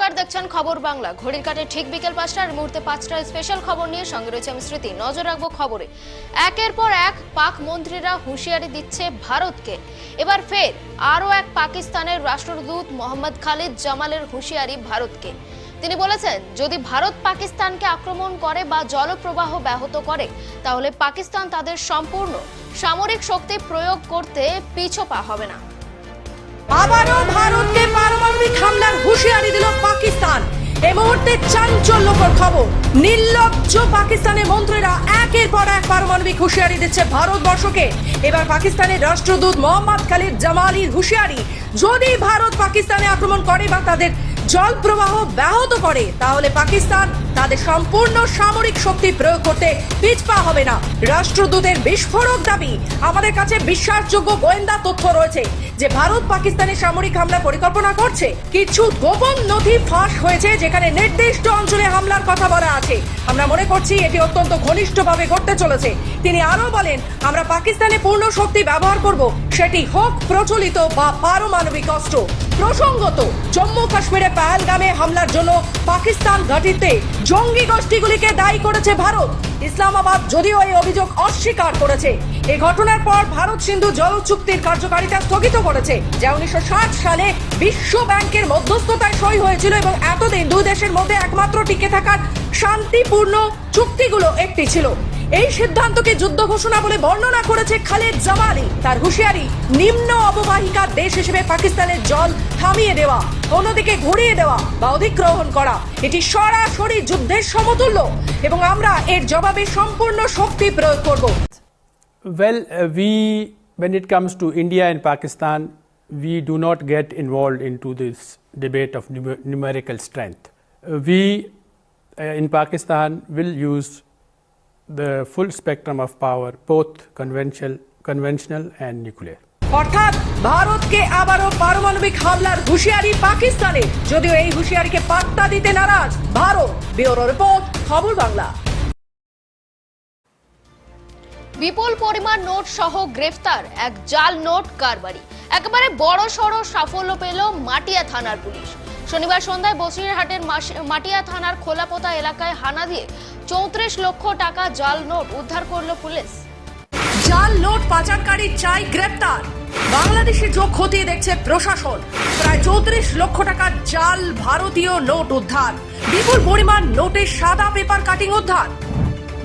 নমস্কার, দেখছেন খবর বাংলা। ঘড়ির কাটে ঠিক বিকেল পাঁচটার মুহূর্তে পাঁচটার স্পেশাল খবর নিয়ে সঙ্গে রয়েছে আমি স্মৃতি। নজর রাখব খবরে। একের পর এক পাক মন্ত্রীরা হুঁশিয়ারি দিচ্ছে ভারতকে। এবার ফের আরও এক পাকিস্তানের রাষ্ট্রদূত মোহাম্মদ খালিদ জামালের হুঁশিয়ারি ভারতকে। তিনি বলেছেন, যদি ভারত পাকিস্তানকে আক্রমণ করে বা জলপ্রবাহ ব্যাহত করে, তাহলে পাকিস্তান তাদের সম্পূর্ণ সামরিক শক্তি প্রয়োগ করতে পিছপা হবে না। আবারও ভারতকে পারমাণবিক হামলার হুঁশিয়ারি দিল পাকিস্তান। এ মুহূর্তে চাঞ্চল্যকর খবর। নির্লজ্জ পাকিস্তানের মন্ত্রীরা একের পর এক পারমাণবিক হুঁশিয়ারি দিচ্ছে ভারতবর্ষকে। এবার পাকিস্তানের রাষ্ট্রদূত মোহাম্মদ খালিদ জামালির হুঁশিয়ারি, যদি ভারত পাকিস্তানে আক্রমণ করে বা তাদের জল প্রবাহ ব্যাহত করে, তাহলে পাকিস্তান তাদের সম্পূর্ণ সামরিক শক্তি প্রয়োগ করতে পিছপা হবে না। রাষ্ট্রদূতের বিস্ফোরক দাবি, আমাদের কাছে বিশ্বাসযোগ্য গোয়েন্দা তথ্য রয়েছে যে ভারত পাকিস্তানের সামরিক হামলা পরিকল্পনা করছে। কিছু গোপন নথি ফাঁস হয়েছে যেখানে নির্দিষ্ট অঞ্চলে হামলার কথা বলা আছে। আমরা মনে করছি এটি অত্যন্ত ঘনিষ্ঠভাবে ঘটতে চলেছে। তিনি আরও বলেন, আমরা পাকিস্তানে পূর্ণ শক্তি ব্যবহার করব, সেটি হোক প্রচলিত বা পারমাণবিক অস্ত্র। প্রসঙ্গত, জম্মু কাশ্মীরে পাহেলগামে হামলার জন্য পাকিস্তান ঘাটিতে জঙ্গি গোষ্ঠীগুলিকে দায়ী করেছে ভারত। ইসলামাবাদ যদিও এই অভিযোগ অস্বীকার করেছে। এই ঘটনার পর ভারত সিন্ধু জল চুক্তির কার্যকারিতা স্থগিত করেছে, যা উনিশশো ষাট সালে বিশ্ব ব্যাংকের মধ্যস্থতায় সই হয়েছিল এবং এতদিন দুই দেশের মধ্যে একমাত্র টিকে থাকার শান্তিপূর্ণ চুক্তিগুলো একটি ছিল। এই সিদ্ধান্তকে যুদ্ধ ঘোষণা বলে বর্ণনা করেছে খালেদ জামালি। তার হুঁশিয়ারি, নিম্ন অববাহিকার দেশ হিসেবে পাকিস্তানের জল থামিয়ে দেওয়া অন্যদিকে ঘুরিয়ে দেওয়া বা অধিগ্রহণ করা এটি সরাসরি যুদ্ধের সমতুল্য এবং আমরা এর জবাবে সম্পূর্ণ শক্তি প্রয়োগ করব Well, uh, we, when it comes to India and Pakistan, we do not get involved into this debate of numer- numerical strength. Uh, we uh, in Pakistan will use the full spectrum of power, both conventional, conventional and nuclear. অর্থাৎ ভারতকে আবারও পারমাণবিক হামলার হুঁশিয়ারি পাকিস্তানে যদিও এই হুঁশিয়ারিকে পাত্তা দিতে নারাজ ভারত। ব্যুরো রিপোর্ট খবর বাংলা। বিপুল পরিমাণ নোট সহ গ্রেফতার এক জাল নোট কারবারি। একেবারে বড় সড় সাফল্য পেল মাটিয়া থানার পুলিশ। শনিবার সন্ধ্যায় বসিরহাটের মাটিয়া থানার খোলাপোতা এলাকায় হানা দিয়ে চৌত্রিশ লক্ষ টাকা জাল নোট উদ্ধার করল পুলিশ। জাল নোট পাচারকারী চাই গ্রেপ্তার। বাংলাদেশে যোগ খতিয়ে দেখছে প্রশাসন। প্রায় চৌত্রিশ লক্ষ টাকার জাল ভারতীয় নোট উদ্ধার। বিপুল পরিমাণ নোটের সাদা পেপার কাটিং উদ্ধার।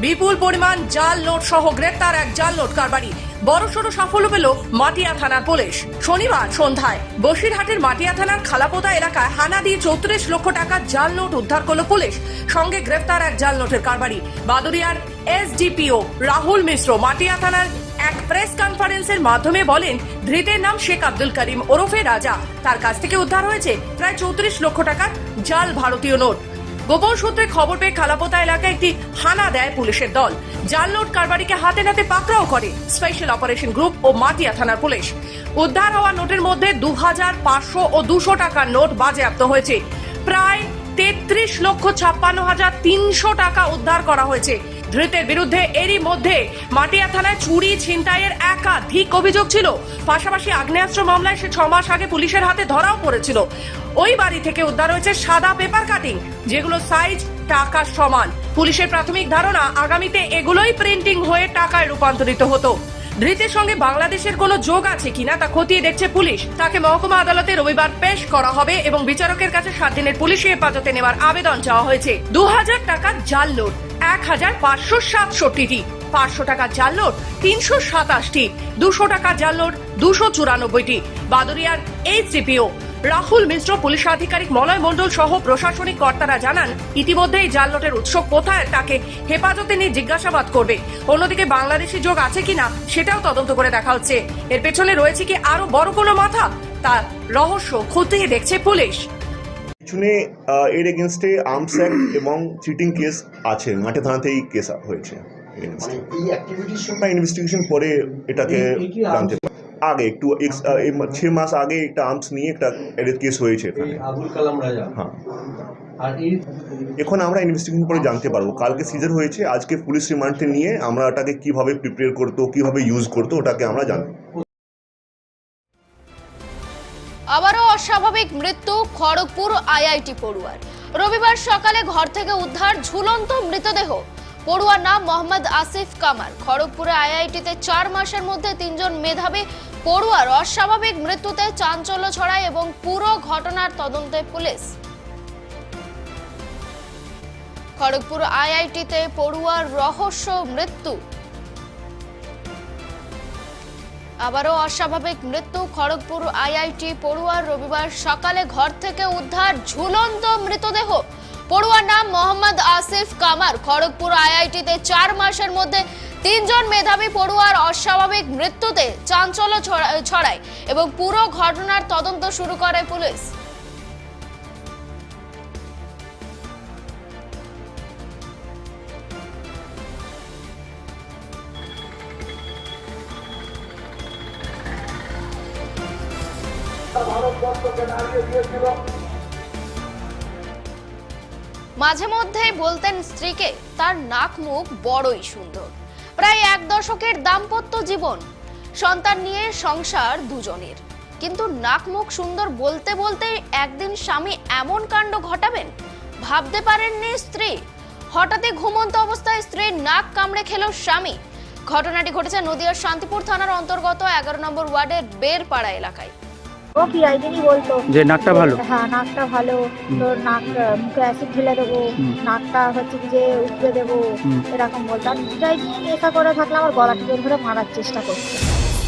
বিপুল পরিমাণ জাল নোট সহ গ্রেপ্তার এক জাল নোট কারবারি। বড়সড় সাফল্য পেল মাটিয়া থানার পুলিশ। শনিবার সন্ধ্যায় বসিরহাটের মাটিয়া থানার খালাপোতা এলাকায় হানা দিয়ে চৌত্রিশ লক্ষ টাকার জাল নোট উদ্ধার করল পুলিশ। সঙ্গে গ্রেপ্তার এক জাল নোটের কারবারি। বাদুরিয়ার এসডিপিও রাহুল মিশ্র মাটিয়া থানার এক প্রেস কনফারেন্সের মাধ্যমে বলেন, ধৃতের নাম শেখ আব্দুল করিম ওরফে রাজা। তার কাছ থেকে উদ্ধার হয়েছে প্রায় চৌত্রিশ লক্ষ টাকার জাল ভারতীয় নোট। গোপন সূত্রে খবর পেয়ে খালাপোতা এলাকায় একটি হানা দেয় পুলিশের দল। জাল নোট কারবারিকে হাতে নাতে পাকড়াও করে স্পেশাল অপারেশন গ্রুপ ও মাটিয়া থানার পুলিশ। উদ্ধার হওয়া নোটের মধ্যে দু হাজার পাঁচশো ও দুশো টাকার নোট বাজেয়াপ্ত হয়েছে। প্রায় তেত্রিশ লক্ষ ছাপ্পান্ন হাজার তিনশো টাকা উদ্ধার করা হয়েছে। ধৃতের বিরুদ্ধে এরই মধ্যে মাটিয়া থানায় চুরি ছিনতাইয়ের একাধিক অভিযোগ ছিল। পাশাপাশি আগ্নেয়াস্ত্র মামলায় সে ছ মাস আগে পুলিশের হাতে ধরাও পড়েছিল। ওই বাড়ি থেকে উদ্ধার হয়েছে সাদা পেপার কাটিং, যেগুলো সাইজ টাকার সমান। পুলিশের প্রাথমিক ধারণা, আগামীতে এগুলোই প্রিন্টিং হয়ে টাকায় রূপান্তরিত হতো। ধৃতের সঙ্গে বাংলাদেশের কোনো যোগ আছে কিনা তা খতিয়ে দেখছে পুলিশ। তাকে মহকুমা আদালতে রবিবার পেশ করা হবে এবং বিচারকের কাছে সাত দিনের পুলিশি হেফাজতে নেওয়ার আবেদন চাওয়া হয়েছে। দু হাজার টাকা জাল লোড এক হাজার পাঁচশো সাতষট্টিটি। পাঁচশো টাকা জাল নোট, তিনশো সাতাশটি। দুশো টাকা জাল নোট, দুশো চুরানব্বইটি। বাদুরিয়ার এইচডিপিও রাহুল মিশ্র পুলিশ আধিকারিক মলয় মণ্ডল সহ প্রশাসনিক কর্তারা জানান ইতিমধ্যে এই জাল নোটের উৎস কোথায় তাকে হেফাজতে নিয়ে জিজ্ঞাসাবাদ করবে। অন্যদিকে বাংলাদেশি যোগ আছে কিনা সেটাও তদন্ত করে দেখা হচ্ছে। এর পেছনে রয়েছে কি আরও বড় কোনো মাথা? তার রহস্য খতিয়ে দেখছে পুলিশ। পিছনে আহ, এর এগেনস্টে আর্মস অ্যাক্ট এবং চিটিং কেস আছে। মাঠে থানাতেই কেস হয়েছে। মানে ইনভেস্টিগেশন করে এটাকে জানতে? পারি আগে একটু ছ মাস আগে একটা আর্মস নিয়ে একটা কেস হয়েছে এখানে। আবুল কালাম রাজা। হ্যাঁ। এখন আমরা ইনভেস্টিগেশন করে জানতে পারব। কালকে সিজার হয়েছে আজকে পুলিশ রিমান্ডে নিয়ে আমরা ওটাকে কীভাবে প্রিপেয়ার করতো কীভাবে ইউজ করতো ওটাকে আমরা জানব। আবারও অস্বাভাবিক মৃত্যু খড়গপুর আইআইটি পড়ুয়ার। রবিবার সকালে ঘর থেকে উদ্ধার ঝুলন্ত মৃতদেহ। পড়ুয়ার নাম মোহাম্মদ আসিফ কামার খড়গপুরে আইআইটিতে চার মাসের মধ্যে তিনজন মেধাবী পড়ুয়ার অস্বাভাবিক মৃত্যুতে চাঞ্চল্য ছড়ায় এবং পুরো ঘটনার তদন্তে পুলিশ। খড়গপুর আইআইটিতে পড়ুয়ার রহস্য মৃত্যু। আবারও অস্বাভাবিক মৃত্যু, খড়গপুর আইআইটি পড়ুয়ার রবিবার সকালে ঘর থেকে উদ্ধার ঝুলন্ত মৃতদেহ। পড়ুয়ার নাম মোহাম্মদ আসিফ কামার। খড়গপুর আইআইটিতে চার মাসের মধ্যে তিনজন মেধাবী পড়ুয়ার অস্বাভাবিক মৃত্যুতে চাঞ্চল্য ছড়া- ছড়ায় এবং পুরো ঘটনার তদন্ত শুরু করে পুলিশ। মাঝে মধ্যে বলতেন স্ত্রীকে, তার নাক মুখ বড়ই সুন্দর। প্রায় এক দশকের দাম্পত্য জীবন। সন্তান নিয়ে সংসার দুজনের। কিন্তু নাকমুখ সুন্দর বলতে বলতে একদিন স্বামী এমন কাণ্ড ঘটাবেন? ভাবতে পারেননি স্ত্রী। হঠাৎই ঘুমন্ত অবস্থায় স্ত্রীর নাক কামড়ে খেল স্বামী। ঘটনাটি ঘটেছে নদিয়ার শান্তিপুর থানার অন্তর্গত এগারো নম্বর ওয়ার্ডের বেরপাড়া এলাকায়। ও প্রায় দিনই বলতো। যে নাকটা ভালো? হ্যাঁ নাকটা ভালো। তোর নাক মুখে অ্যাসিড ঢেলে দেবো। নাকটা হচ্ছে কি যে উপড়ে দেবো। এরকম বলতো। আর পিআইডি নেশা করে থাকলে আমার গলা টিপে ধরে মারার চেষ্টা করতো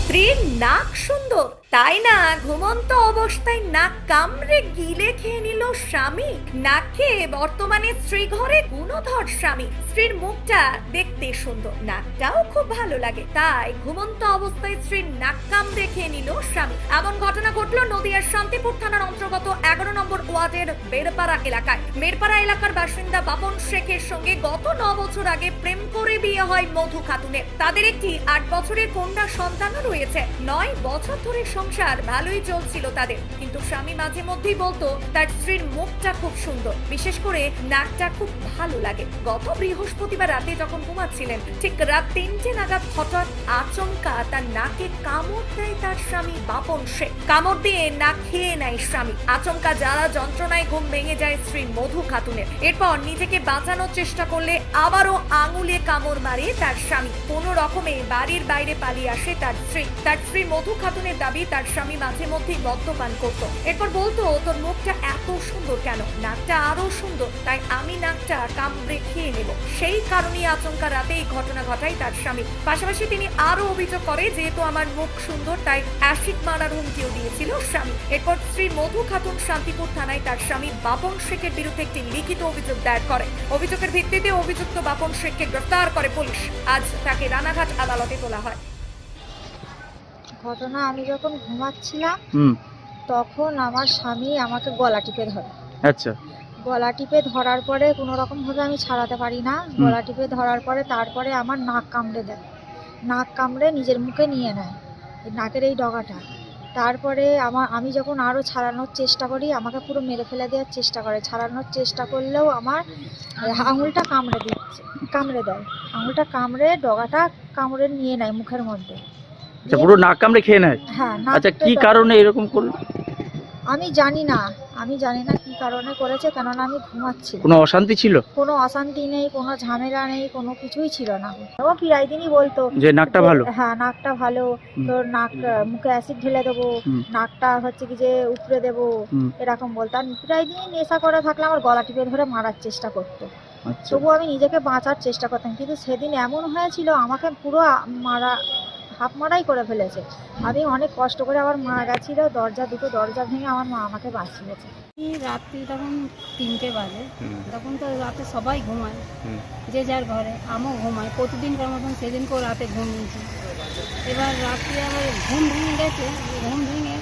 স্ত্রীর নাক সুন্দর। তাই না? ঘুমন্ত অবস্থায় নাক কামড়ে গিলে খেয়ে নিল স্বামী। নাক খেয়ে বর্তমানে স্ত্রী ঘরে গুণধর স্বামী। স্ত্রীর মুখটা দেখতে সুন্দর, নাকটাও খুব ভালো লাগে। তাই ঘুমন্ত অবস্থায় স্ত্রীর নাক কামড়ে খেয়ে নিল স্বামী। এমন ঘটনা ঘটলো নদিয়ার শান্তিপুর থানার অন্তর্গত এগারো নম্বর ওয়ার্ডের বেড়পাড়া এলাকায়। বেড়পাড়া এলাকার বাসিন্দা বাপন শেখের সঙ্গে গত ন বছর আগে প্রেম করে বিয়ে হয় মধু খাতুনের। তাদের একটি আট বছরের কন্যা সন্তানও রয়েছে। নয় বছর ধরে সংসার ভালোই চলছিল তাদের। কিন্তু স্বামী মাঝে মধ্যেই বলতো, তার স্ত্রীর মুখটা খুব সুন্দর। বিশেষ করে নাকটা খুব ভালো লাগে। গত বৃহস্পতিবার রাতে যখন ঘুমাচ্ছিলেন, ঠিক রাত তিনটে নাগাদ হঠাৎ আচমকা তার নাকে কামড় দেয় তার স্বামী বাপন সে। কামড় দিয়ে না খেয়ে নেয় স্বামী। আচমকা যারা যন্ত্রণায় ঘুম ভেঙে যায় স্ত্রী মধু খাতুনের। এরপর নিজেকে বাঁচানোর চেষ্টা করলে আবারও আঙুলে কামড় মারে তার স্বামী। কোনো রকমে বাড়ির বাইরে পালিয়ে আসে তার স্ত্রী। তার স্ত্রী মধু খাতুনের দাবি তার স্বামী মাঝে মধ্যেই মদ্যপান করত। এরপর বলতো, তোর মুখটা এত সুন্দর কেন? নাকটা আরও সুন্দর, তাই আমি নাকটা কামড়ে খেয়ে নেব। সেই কারণেই আচমকা রাতে এই ঘটনা ঘটায় তার স্বামী। পাশাপাশি তিনি আরও অভিযোগ করে যেহেতু আমার মুখ সুন্দর, তাই অ্যাসিড মারার হুমকিও দিয়েছিল স্বামী। এরপর স্ত্রী মধু খাতুন শান্তিপুর থানায় তার স্বামী বাপন শেখের বিরুদ্ধে একটি লিখিত অভিযোগ দায়ের করে। অভিযোগের ভিত্তিতে অভিযুক্ত বাপন শেখকে গ্রেফতার করে পুলিশ। আজ তাকে রানাঘাট আদালতে তোলা হয়। ঘটনা আমি যখন ঘুমাচ্ছিলাম তখন আমার স্বামী আমাকে গলা টিপে ধরে। আচ্ছা। গলা টিপে ধরার পরে কোনো রকম ভাবে আমি ছাড়াতে পারি না। গলা টিপে ধরার পরে তারপরে আমার নাক কামড়ে দেয়। নাক কামড়ে নিজের মুখে নিয়ে নেয় নাকের এই ডগাটা। তারপরে আমার আমি যখন আরও ছাড়ানোর চেষ্টা করি আমাকে পুরো মেরে ফেলে দেওয়ার চেষ্টা করে। ছাড়ানোর চেষ্টা করলেও আমার আঙুলটা কামড়ে দিচ্ছে কামড়ে দেয়। আঙুলটা কামড়ে ডগাটা কামড়ে নিয়ে নেয় মুখের মধ্যে। আচ্ছা পুরো নাক কামড়ে খেয়ে নেয়? হ্যাঁ আচ্ছা কি কারণে এরকম করল? আমি জানি না আমি জানি না কি কারণে করেছে কেননা আমি ঘুমাচ্ছি কোনো অশান্তি ছিল? কোনো অশান্তি নেই কোনো ঝামেলা নেই কোনো কিছুই ছিল না। ও প্রায় দিনই বলতো যে নাকটা যে, ভালো হ্যাঁ নাকটা ভালো হুম। তোর নাক আহ, মুখে অ্যাসিড ঢেলে দেবো হুম। নাকটা হচ্ছে কি যে উপড়ে দেবো হুম। এরকম বলতো। আর প্রায় দিনই নেশা করে থাকলে আমার গলা টিপে ধরে মারার চেষ্টা করতো। আচ্ছা। তবুও আমি নিজেকে বাঁচার চেষ্টা করতাম কিন্তু সেদিন এমন হয়েছিল আমাকে পুরো আ- মারা হাফ মারাই করে ফেলেছে। আমি অনেক কষ্ট করে আবার মা গেছিল দরজা দুটো দরজা ভেঙে আমার মা আমাকে বাঁচিয়েছে। রাত্রি তখন তিনটে বাজে তখন তো রাতে সবাই ঘুমায় যে যার ঘরে আমিও ঘুমাই প্রতিদিনকার মতন সেদিনকেও রাতে ঘুমিয়েছি এবার রাত্রি আবার ঘুম ভেঙে গেছে ঘুম ভেঙে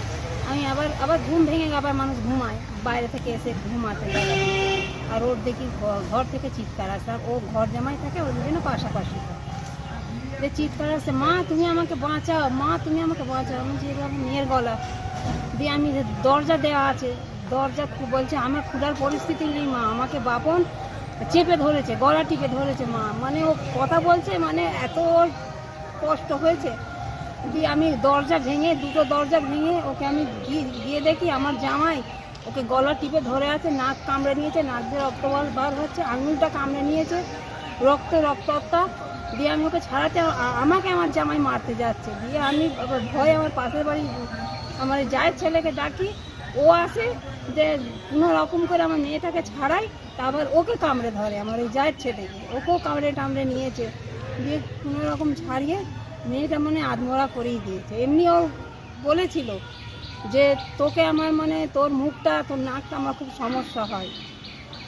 আমি আবার আবার ঘুম ভেঙে আবার মানুষ ঘুমায় বাইরে থেকে এসে ঘুমাতে আর ওর দেখি ঘর থেকে চিৎকার আসে আর ও ঘর জামাই থাকে ওর জন্য পাশাপাশি থাকে। যে চিৎকার আসছে মা, তুমি আমাকে বাঁচাও, মা, তুমি আমাকে বাঁচাও। আমি যে মেয়ের গলা। দিয়ে আমি দরজা দেওয়া আছে, দরজা বলছে, আমার ক্ষুধার পরিস্থিতি নেই, মা, আমাকে বাপন চেপে ধরেছে, গলা টিপে ধরেছে, মা। মানে ও কথা বলছে মানে এত কষ্ট হয়েছে। দিয়ে আমি দরজা ভেঙে, দুটো দরজা ভেঙে ওকে আমি গিয়ে দেখি আমার জামাই ওকে গলা টিপে ধরে আছে, নাক কামড়ে নিয়েছে নাক দিয়ে রক্ত বার হচ্ছে, আঙুলটা কামড়ে নিয়েছে, রক্ত রক্তটা দিয়ে আমি ওকে ছাড়াতে আমাকে আমার জামাই মারতে যাচ্ছে। দিয়ে আমি ভয় আমার পাশের বাড়ি, আমার জায়ের ছেলেকে ডাকি। ও আসে যে কোনো রকম করে আমার মেয়েটাকে ছাড়াই, তারপর ওকে কামড়ে ধরে আমার ওই জায়ের ছেলেকে। ওকেও কামড়ে টামড়ে নিয়েছে। দিয়ে কোনো রকম ছাড়িয়ে মেয়েটা মানে আধমরা করেই দিয়েছে। এমনি ও বলেছিল যে তোকে আমার মানে তোর মুখটা, তোর নাকটা আমার খুব সমস্যা হয়।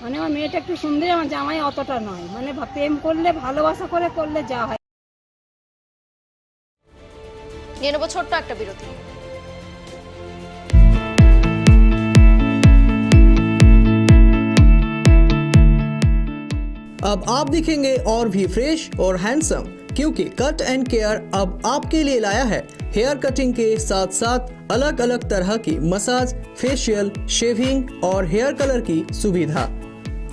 মানে আমার মেয়েটা একটু সুন্দর আমার জামাই অতটা নয় মানে ভা- প্রেম করলে ভালোবাসা করে করলে যা হয় নিয়ে নেবো ছোট্ট একটা বিরতি अब आप दिखेंगे और भी फ्रेश और हैंडसम क्योंकि कट एंड केयर अब आपके लिए लाया है हेयर कटिंग के साथ साथ अलग अलग तरह की मसाज फेशियल शेविंग और हेयर कलर की सुविधा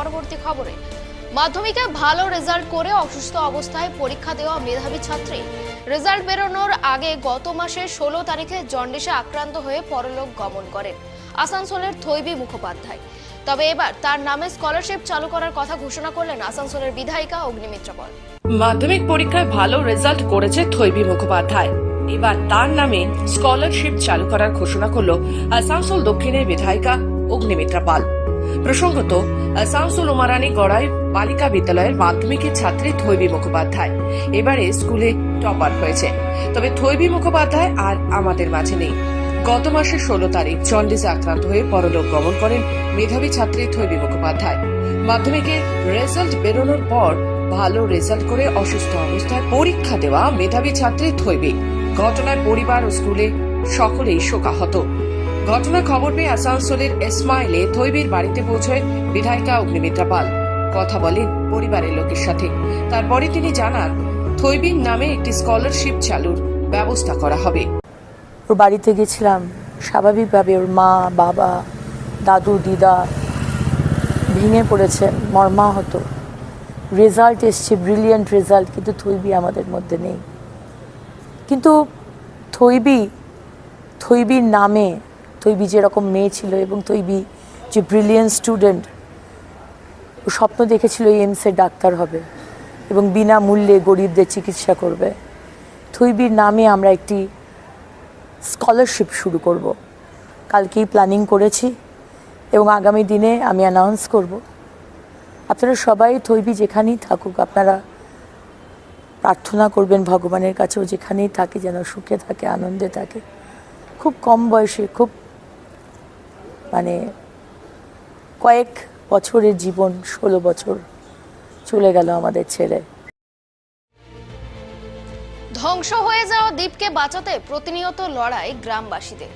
পরবর্তী খবরে। মাধ্যমিকে ভালো রেজাল্ট করে অসুস্থ অবস্থায় পরীক্ষা দেওয়া মেধাবী ছাত্রী। রেজাল্ট বেরোনোর আগে গত মাসের ষোলো তারিখে জন্ডিসে আক্রান্ত হয়ে পরলোক গমন করেন আসানসোলের থৈবী মুখোপাধ্যায়। তবে এবার তার নামে স্কলারশিপ চালু করার কথা ঘোষণা করলেন আসানসোলের বিধায়িকা অগ্নিমিত্রা পল মাধ্যমিক পরীক্ষায় ভালো রেজাল্ট করেছে থৈবী মুখোপাধ্যায়। এবার তার নামে স্কলারশিপ চালু করার ঘোষণা করল আসানসোল দক্ষিণের বিধায়িকা অগ্নিমিত্রা পাল। প্রসঙ্গত আসানসোল উমারানি গড়াই বালিকা বিদ্যালয়ের মাধ্যমিকের ছাত্রী থৈবী মুখোপাধ্যায়। এবারে স্কুলে টপার হয়েছে। তবে থৈবী মুখোপাধ্যায় আর আমাদের মাঝে নেই। গত মাসের ষোলো তারিখ জন্ডিসে আক্রান্ত হয়ে পরলোক গমন করেন মেধাবী ছাত্রী থৈবী মুখোপাধ্যায়। মাধ্যমিকে রেজাল্ট বেরোনোর পর ভালো রেজাল্ট করে অসুস্থ অবস্থায় পরীক্ষা দেওয়া মেধাবী ছাত্রী থৈবী। ঘটনায় পরিবার ও স্কুলে সকলেই শোকাহত। ঘটনার খবর পেয়ে আসানসোলের এসমাইলে থৈবীর বাড়িতে পৌঁছয় বিধায়িকা অগ্নিমিত্রা পাল। কথা বলেন পরিবারের লোকের সাথে। তারপরে তিনি জানান থৈবীর নামে একটি স্কলারশিপ চালুর ব্যবস্থা করা হবে। ওর বাড়িতে গেছিলাম। স্বাভাবিকভাবে ওর মা, বাবা, দাদু, দিদা ভেঙে পড়েছে, মর্মাহত। রেজাল্ট এসছে ব্রিলিয়েন্ট রেজাল্ট কিন্তু থৈবি আমাদের মধ্যে নেই। কিন্তু থৈবি থৈবির নামে থৈবি যেরকম মেয়ে ছিল এবং তৈবি যে ব্রিলিয়েন্ট স্টুডেন্ট ও স্বপ্ন দেখেছিল এইমসের ডাক্তার হবে এবং বিনামূল্যে গরিবদের চিকিৎসা করবে। থৈবির নামে আমরা একটি স্কলারশিপ শুরু করব। কালকেই প্ল্যানিং করেছি এবং আগামী দিনে আমি অ্যানাউন্স করব। আপনারা সবাই থৈবি যেখানেই থাকুক, আপনারা প্রার্থনা করবেন ভগবানের কাছেও যেখানেই থাকে যেন সুখে থাকে, আনন্দে থাকে। খুব কম বয়সে, খুব মানে কয়েক বছরের জীবন, ষোলো বছর চলে গেল আমাদের ছেলে ধ্বংস হয়ে যাওয়া দ্বীপকে বাঁচাতে প্রতিনিয়ত লড়াই গ্রামবাসীদের।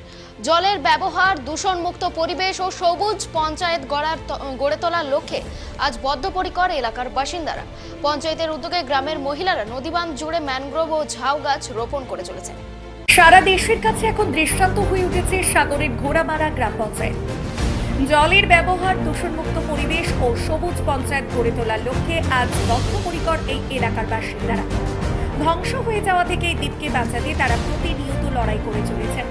জলের ব্যবহার, দূষণমুক্ত পরিবেশ ও সবুজ পঞ্চায়েত গড়ার গড়ে তোলার লক্ষ্যে আজ বদ্ধপরিকর এলাকার বাসিন্দারা। পঞ্চায়েতের উদ্যোগে গ্রামের মহিলারা নদীবাঁধ জুড়ে ম্যানগ্রোভ ও ঝাউ গাছ রোপণ করে চলেছেন। সারা দেশের কাছে এখন দৃষ্টান্ত হয়ে উঠেছে সাগরের ঘোড়ামারা গ্রাম পঞ্চায়েত। জলের ব্যবহার, দূষণমুক্ত পরিবেশ ও সবুজ পঞ্চায়েত গড়ে তোলার লক্ষ্যে আজ বদ্ধপরিকর এই এলাকার বাসিন্দারা। ধ্বংস হয়ে যাওয়া থেকে এই দ্বীপকে বাঁচাতে তারা প্রতিনিয়ত লড়াই করে চলেছেন।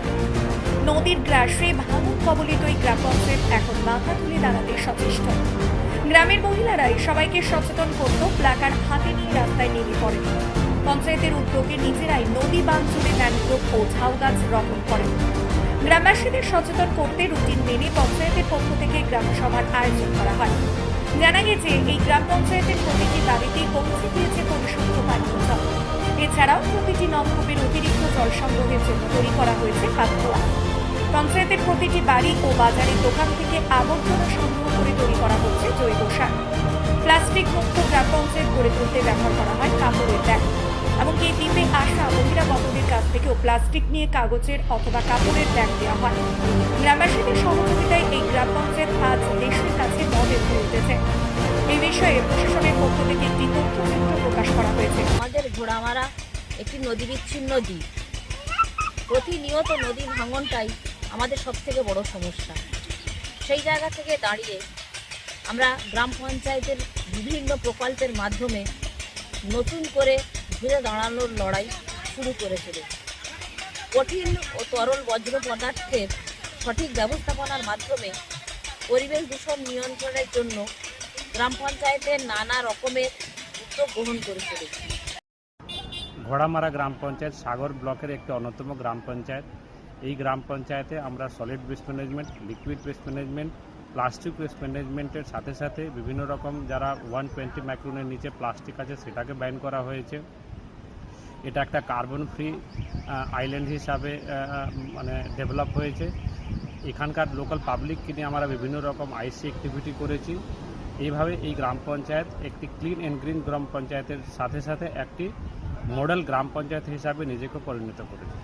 নদীর গ্রাসে ভাঙন কবলিত এই গ্রাম পঞ্চায়েত এখন মাথা তুলে দাঁড়াতে সচেষ্ট। গ্রামের মহিলারাই সবাইকে সচেতন করত প্লাকার হাতে নিয়ে রাস্তায় নেমে পড়েন। পঞ্চায়েতের উদ্যোগে নিজেরাই নদী বাঁধ জুড়ে ম্যানগ্রোভ ও ঝাউ গাছ রোপণ করেন। গ্রামবাসীদের সচেতন করতে রুটিন মেনে পঞ্চায়েতের পক্ষ থেকে গ্রাম সভার আয়োজন করা হয়। জানা গেছে, এই গ্রাম পঞ্চায়েতের প্রতিটি বাড়িতেই পৌঁছে দিয়েছে পরিশুদ্ধ পানীয় জল। এছাড়াও প্রতিটি নলকূপের অতিরিক্ত জল সংগ্রহের জন্য তৈরি করা হয়েছে পাতকুয়া পঞ্চায়েতের প্রতিটি বাড়ি ও বাজারের দোকান থেকে আবর্জনা সংগ্রহ করে তৈরি করা হচ্ছে জৈব সার। প্লাস্টিক মুক্ত গ্রাম পঞ্চায়েত গড়ে তুলতে ব্যবহার করা হয় কাপড়ের ব্যাগ। এমনকি এই দ্বীপে আসা বহিরাগতদের কাছ থেকেও প্লাস্টিক নিয়ে কাগজের অথবা কাপড়ের ব্যাগ দেওয়া হয়। গ্রামবাসীদের সহযোগিতায় এই গ্রাম পঞ্চায়েত আজ দেশের কাছে মডেল হয়ে উঠেছে। এই বিষয়ে প্রশাসনের পক্ষ থেকে একটি তথ্যচিত্র প্রকাশ করা হয়েছে। আমাদের ঘোড়ামারা একটি নদী বিচ্ছিন্ন দ্বীপ। প্রতিনিয়ত নদী ভাঙনটাই আমাদের সব থেকে বড় সমস্যা। সেই জায়গা থেকে দাঁড়িয়ে আমরা গ্রাম পঞ্চায়েতের বিভিন্ন প্রকল্পের মাধ্যমে নতুন করে ঘুরে দাঁড়ানোর লড়াই শুরু করে চলেছি কঠিন ও তরল বজ্র পদার্থের সঠিক ব্যবস্থাপনার মাধ্যমে পরিবেশ দূষণ নিয়ন্ত্রণের জন্য গ্রাম পঞ্চায়েতের নানা রকমের উদ্যোগ গ্রহণ করে চলেছি ঘোড়ামারা গ্রাম পঞ্চায়েত সাগর ব্লকের একটি অন্যতম গ্রাম পঞ্চায়েত। এই গ্রাম পঞ্চায়েতে আমরা solid waste management liquid waste management plastic waste ম্যানেজমেন্টের সাথে সাথে বিভিন্ন রকম যারা ওয়ান টোয়েন্টি মাইক্রোনের নিচে প্লাস্টিক আছে সেটাকে ব্যান করা হয়েছে। এটা একটা কার্বন ফ্রি আইল্যান্ড হিসাবে মানে ডেভেলপ হয়েছে। এখানকার লোকাল পাবলিককে নিয়ে আমরা বিভিন্ন রকম আইসি অ্যাক্টিভিটি করেছি। এইভাবে এই গ্রাম পঞ্চায়েত একটি ক্লিন অ্যান্ড গ্রিন গ্রাম পঞ্চায়েতের সাথে সাথে একটি মডেল গ্রাম পঞ্চায়েত হিসাবে নিজেকে পরিণত করেছে।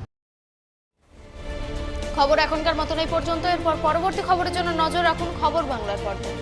খবর এখনকার মতন এই পর্যন্ত। এরপর পরবর্তী খবরের জন্য নজর রাখুন খবর বাংলার পর্দায়।